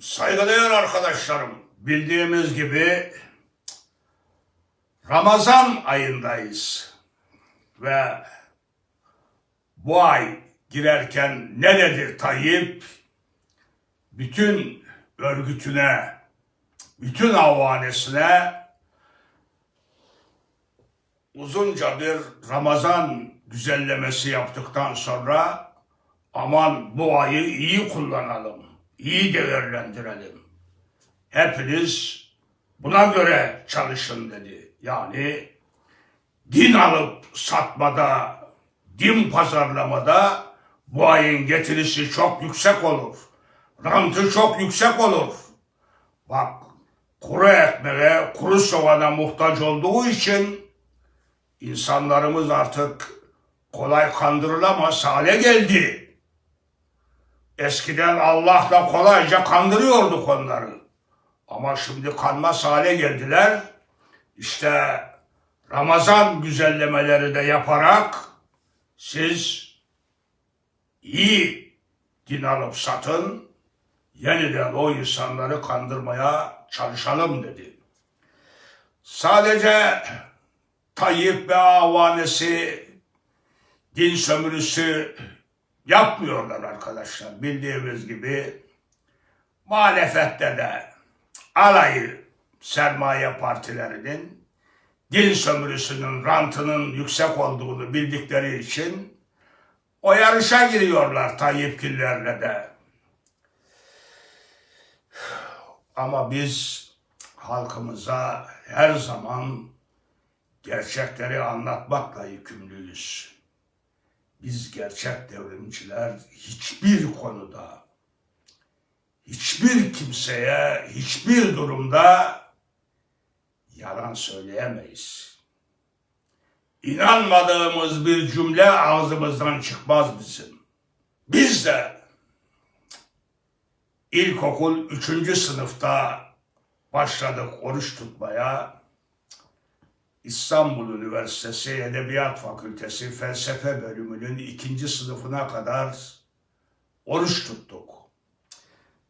Saygıdeğer arkadaşlarım, bildiğimiz gibi Ramazan ayındayız ve bu ay girerken ne dedi Tayyip? Bütün örgütüne, bütün avanesine uzunca bir Ramazan güzellemesi yaptıktan sonra aman bu ayı iyi kullanalım, iyi değerlendirelim. Hepiniz buna göre çalışın dedi. Yani din alıp satmada, din pazarlamada bu ayın getirisi çok yüksek olur. Rantı çok yüksek olur. Bak kuru ekmeğe, kuru soğana muhtaç olduğu için insanlarımız artık kolay kandırılamaz hale geldi. Eskiden Allah'la kolayca kandırıyorduk onları. Ama şimdi kanmaz hale geldiler. İşte Ramazan güzellemeleri de yaparak siz iyi din alıp satın, yeniden o insanları kandırmaya çalışalım dedi. Sadece Tayyip ve avanesi din sömürüsü yapmıyorlar arkadaşlar. Bildiğimiz gibi muhalefette de alayı sermaye partilerinin din sömürüsünün rantının yüksek olduğunu bildikleri için o yarışa giriyorlar Tayyipgillerle de. Ama biz halkımıza her zaman gerçekleri anlatmakla yükümlüyüz. Biz gerçek devrimciler hiçbir konuda, hiçbir kimseye, hiçbir durumda yalan söyleyemeyiz. İnanmadığımız bir cümle ağzımızdan çıkmaz bizim. Biz de ilkokul üçüncü sınıfta başladık oruç tutmaya. İstanbul Üniversitesi Edebiyat Fakültesi Felsefe Bölümünün ikinci sınıfına kadar oruç tuttuk.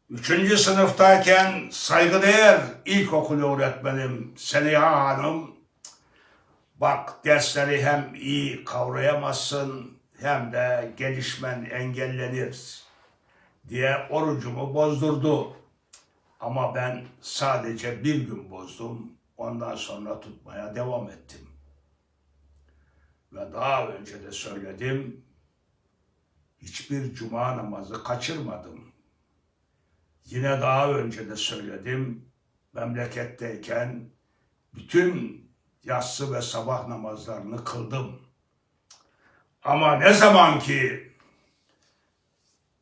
Üçüncü sınıftayken saygıdeğer ilkokul öğretmenim Seniha Hanım, bak dersleri hem iyi kavrayamazsın hem de gelişmen engellenir diye orucumu bozdurdu. Ama ben sadece bir gün bozdum. Ondan sonra tutmaya devam ettim. Ve daha önce de söyledim. Hiçbir cuma namazı kaçırmadım. Yine daha önce de söyledim. Memleketteyken bütün yatsı ve sabah namazlarını kıldım. Ama ne zaman ki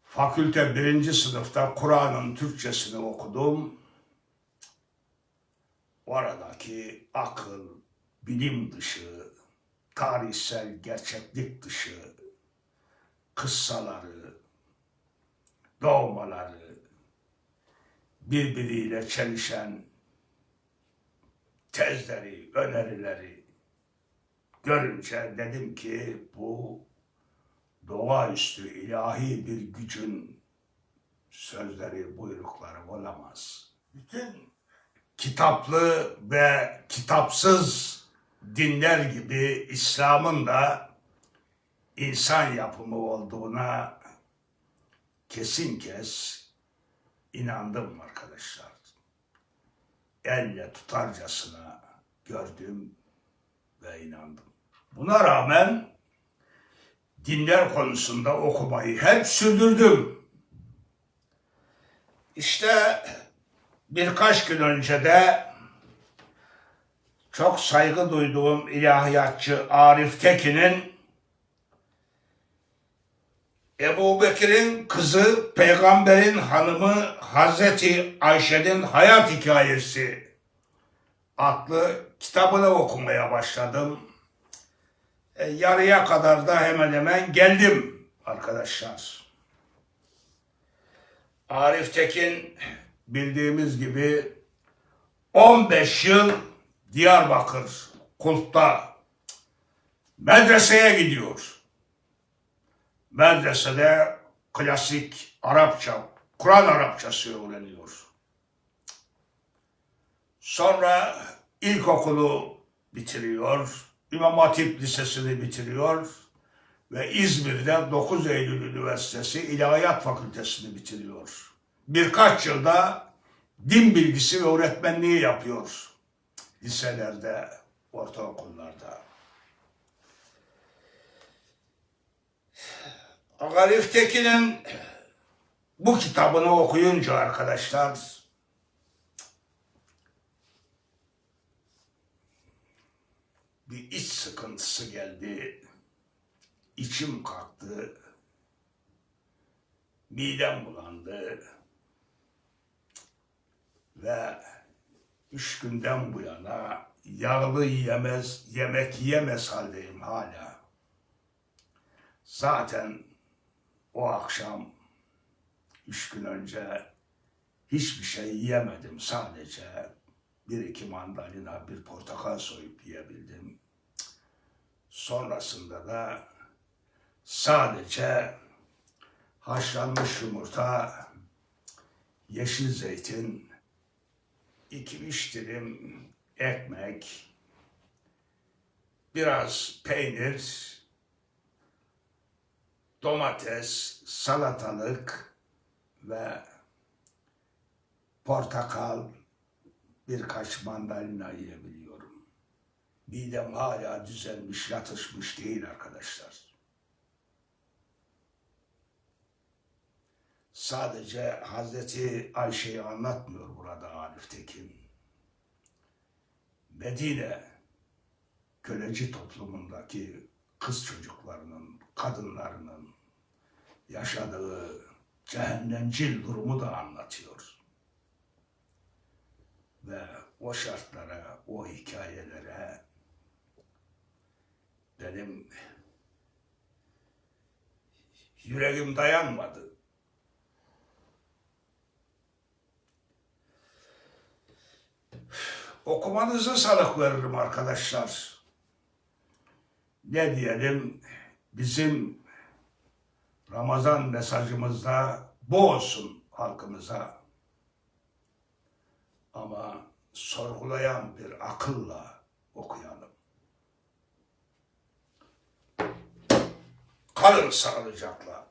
fakülte birinci sınıfta Kur'an'ın Türkçesini okudum. Oradaki akıl, bilim dışı, tarihsel gerçeklik dışı, kıssaları, doğmaları, birbiriyle çelişen tezleri, önerileri görünce dedim ki bu doğaüstü ilahi bir gücün sözleri, buyrukları olamaz. Bütün kitaplı ve kitapsız dinler gibi İslam'ın da insan yapımı olduğuna kesin kes inandım arkadaşlar. Elle tutarcasına gördüm ve inandım. Buna rağmen dinler konusunda okumayı hep sürdürdüm. İşte birkaç gün önce de çok saygı duyduğum ilahiyatçı Arif Tekin'in Ebu Bekir'in kızı peygamberin hanımı Hazreti Ayşe'nin hayat hikayesi adlı kitabını okumaya başladım. E, yarıya kadar da hemen hemen geldim arkadaşlar. Arif Tekin bildiğimiz gibi 15 yıl Diyarbakır Kulp'ta medreseye gidiyor. Medresede klasik Arapça Kur'an Arapçası öğreniyor. Sonra ilkokulu bitiriyor. İmam Hatip Lisesi'ni bitiriyor. Ve İzmir'de 9 Eylül Üniversitesi İlahiyat Fakültesini bitiriyor. Birkaç yılda din bilgisi ve öğretmenliği yapıyor. Liselerde, ortaokullarda. Arif Tekin'in bu kitabını okuyunca arkadaşlar bir iç sıkıntısı geldi. İçim kalktı. Midem bulandı. Ve üç günden bu yana yağlı yemez, yemek yemez haldeyim hala. Zaten o akşam üç gün önce hiçbir şey yiyemedim. Sadece bir iki mandalina, bir portakal soyup yiyebildim. Sonrasında da sadece haşlanmış yumurta, yeşil zeytin, iki üç dilim ekmek, biraz peynir, domates, salatalık ve portakal, birkaç mandalina yiyebiliyorum. Midem hala düzelmiş, yatışmış değil arkadaşlar. Sadece Hazreti Ayşe'yi anlatmıyor burada Arif Tekin. Medine köleci toplumundaki kız çocuklarının, kadınlarının yaşadığı cehennemcil durumu da anlatıyor. Ve o şartlara, o hikayelere benim yüreğim dayanmadı. Okumanızı salık veririm arkadaşlar. Ne diyelim bizim Ramazan mesajımızda bu olsun halkımıza. Ama sorgulayan bir akılla okuyalım. Kalın sağlıcakla.